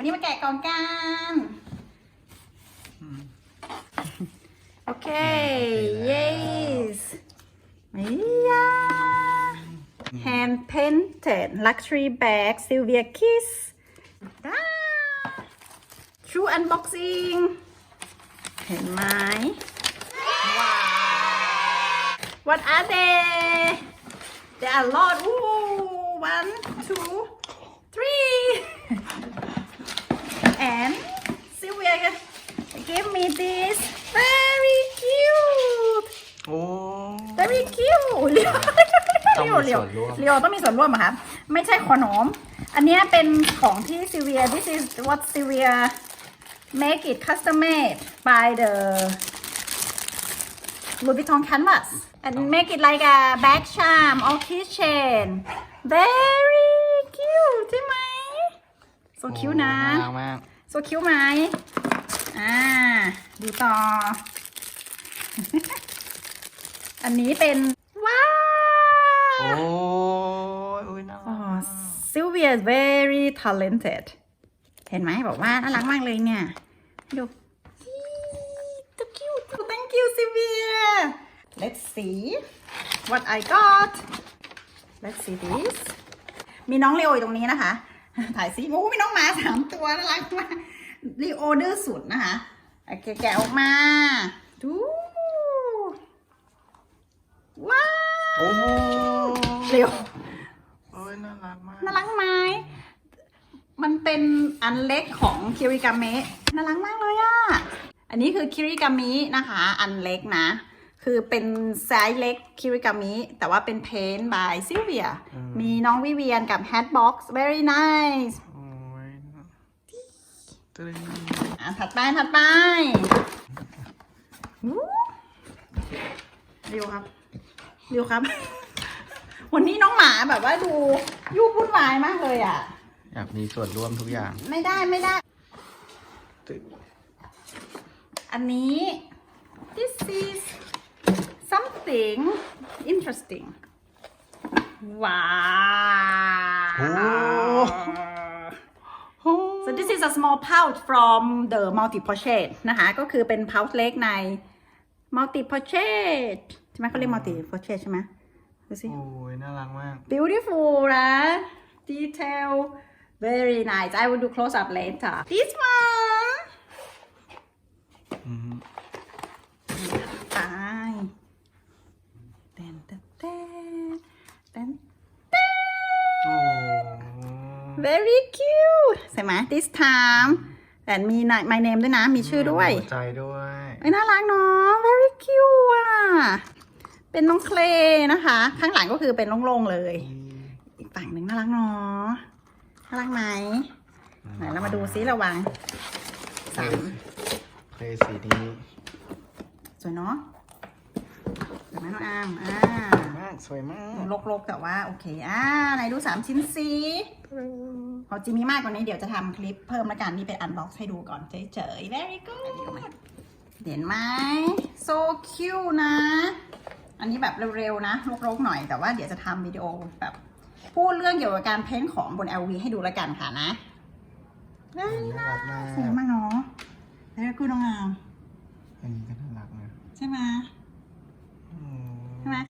วันนี้มาแกะกล่องกัน โอเค yes นี่า hand painted luxury bag Sylvia Kiss ด้า True unboxing เห็นไหมว้าว What are they There are a lot Ooh, one two three very cute เรียวต้องมีเรียวส่วนร่วมเรียวต้องมีส่วนร่วมเหรอะครับ ไม่ใช่ขนม อันเนี้ยเป็นของที่ซิเวีย this is what Sylvia make it custom made by the Louis Vuitton canvas and make it like a bag charm or keychain very cute ใช่ไหม so cute นะน่ารักมาก so cute ไหม อ่า ดูต่อ อันนี้เป็นว้าโอ้วยโอ้ยน่าอ๋อรัก Sylvia is very talented เห็นไหมบอกว่าน่ารักมากเลยเนี่ย ดู so cute thank you Sylvia let's see what I got let's see this มีน้องเลโออยู่ตรงนี้นะคะ ถ่ายซิโอ้มีน้องหมาสามตัวน่ารักมากลีโอดื้อสุดนะคะ โอเค แกะออกมา ดู ว้าว โอ้ เร็วโอ้ยน่ารักมากน่ารักไหมมันเป็นอันเล็กของคิริกาเมะน่ารักมากเลยอะอันนี้คือคิริกามินะคะ อันเล็กนะ คือเป็นไซส์เล็กคิริกามิแต่ว่าเป็นเพนบายซิลเวีย มีน้องวิเวียนกับแฮทบ็อกซ์ very nice โอ้ยตึ้งอะถัดไปถัดไปอู้เร็วครับเร็วครับ วันนี้น้องหมาแบบว่าดูยุ่งวุ่นวายมากเลยอะ อยากมีส่วนร่วมทุกอย่าง ไม่ได้ไม่ได้ตึ้งอันนี้ this is something interesting ว้าวโอ้ so this is a small pouch from the multi portrait นะคะ ก็คือเป็น pouch เล็กใน multi portrait ใช่ไหมเขาเรียก multi portrait ใช่ไหม ดูสิ โอ้ยน่ารักมาก beautiful นะ detail very nice I will do close up later this one อืมไปเต้นเต้นเต้นเต้น โอ้ very cute ใช่ไหม this time แต่มี my name ด้วยนะ มีชื่อด้วย หัวใจด้วย เอ้ยน่ารักเนาะ very cute อะ เป็นน้องเคลนะคะ ข้างหลังก็คือเป็นโล่งๆเลย อีกฝั่งหนึ่งน่ารักเนาะน่ารักไหมไหนเรามาดูซิระวังสามเพลสีนี้สวยเนาะสวยไหมน้องอามอ่ามากสวยมากลกๆแต่ว่าโอเคอ่าไหนดูสามชิ้นสิพอจีมีมากกว่านี้เดี๋ยวจะทำคลิปเพิ่มละกันนี่เป็นอันบ็อกซ์ให้ดูก่อนเฉยๆ very good เห็นไหม so cute นะ อันนี้แบบเร็วๆนะรกๆหน่อยแต่ว่าเดี๋ยวจะทำวิดีโอแบบพูดเรื่องเกี่ยวกับการเพ้นท์ของบน LV ให้ดูละกันค่ะนะน่ารักมากสวยมากเนาะ very good น้องอามอันนี้ก็น่ารักนะใช่ไหมอืมใช่ไหม